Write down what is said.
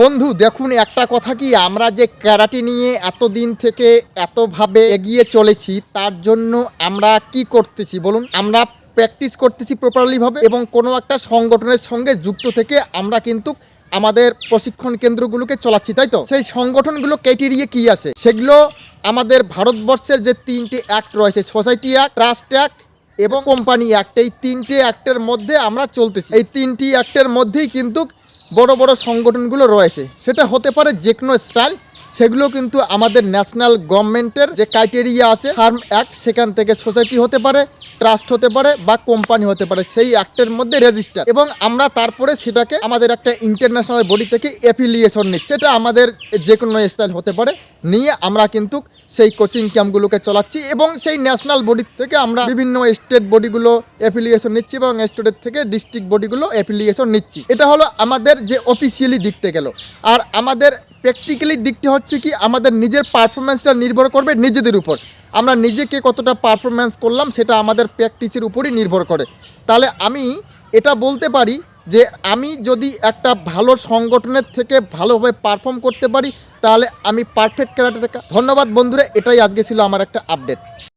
বন্ধু, দেখুন, একটা কথা কি, আমরা যে ক্যারাটে নিয়ে এতদিন থেকে এতভাবে এগিয়ে চলেছি, তার জন্য আমরা কি করতেছি বলুন? আমরা প্র্যাকটিস করতেছি প্রপারলিভাবে এবং কোনো একটা সংগঠনের সঙ্গে যুক্ত থেকে আমরা কিন্তু আমাদের প্রশিক্ষণ কেন্দ্রগুলোকে চালাচ্ছি, তাই তো? সেই সংগঠনগুলো ক্যাটেরিয়ে কি আছে? সেগুলো আমাদের ভারতবর্ষের যে তিনটি অ্যাক্ট রয়েছে সোসাইটি অ্যাক্ট ট্রাস্ট অ্যাক্ট এবং কোম্পানি অ্যাক্ট এই তিনটি অ্যাক্টের মধ্যে আমরা চলতেছি। এই তিনটি অ্যাক্টের মধ্যেই কিন্তু বড় বড় সংগঠনগুলো রয়েছে। সেটা হতে পারে যে কোনো স্টাইল, সেগুলো কিন্তু আমাদের ন্যাশনাল গভর্নমেন্টের যে ক্রাইটেরিয়া আছে, ফার্ম অ্যাক্ট, সেখান থেকে সোসাইটি হতে পারে, ট্রাস্ট হতে পারে বা কোম্পানি হতে পারে, সেই অ্যাক্টের মধ্যে রেজিস্টার। এবং আমরা তারপরে সেটাকে আমাদের একটা ইন্টারন্যাশনাল বডি থেকে অ্যাফিলিয়েশন নিচ্ছি। সেটা আমাদের যে কোনো স্টাইল হতে পারে, নিয়ে আমরা কিন্তু সেই কোচিং ক্যাম্পগুলোকে চালাচ্ছি এবং সেই ন্যাশনাল বডি থেকে আমরা বিভিন্ন স্টেট বডিগুলো অ্যাফিলিয়েশন নিচ্ছি এবং স্টেটের থেকে ডিস্ট্রিক্ট বডিগুলো অ্যাফিলিয়েশন নিচ্ছি। এটা হলো আমাদের যে অফিসিয়ালি দিকটা গেল। আর আমাদের প্র্যাকটিক্যালি দিকটা হচ্ছে কি, আমাদের নিজের পারফরমেন্সটা নির্ভর করবে নিজেদের উপর। আমরা নিজেকে কতটা পারফরমেন্স করলাম সেটা আমাদের প্র্যাকটিসের উপরই নির্ভর করে। তাহলে আমি এটা বলতে পারি যে আমি যদি একটা ভালো সংগঠনের থেকে ভালোভাবে পারফর্ম করতে পারি, তাহলে আমি পারফেক্ট ক্যারাটে ধন্যবাদ বন্ধুরা, এটাই আজকে ছিল আমার একটা আপডেট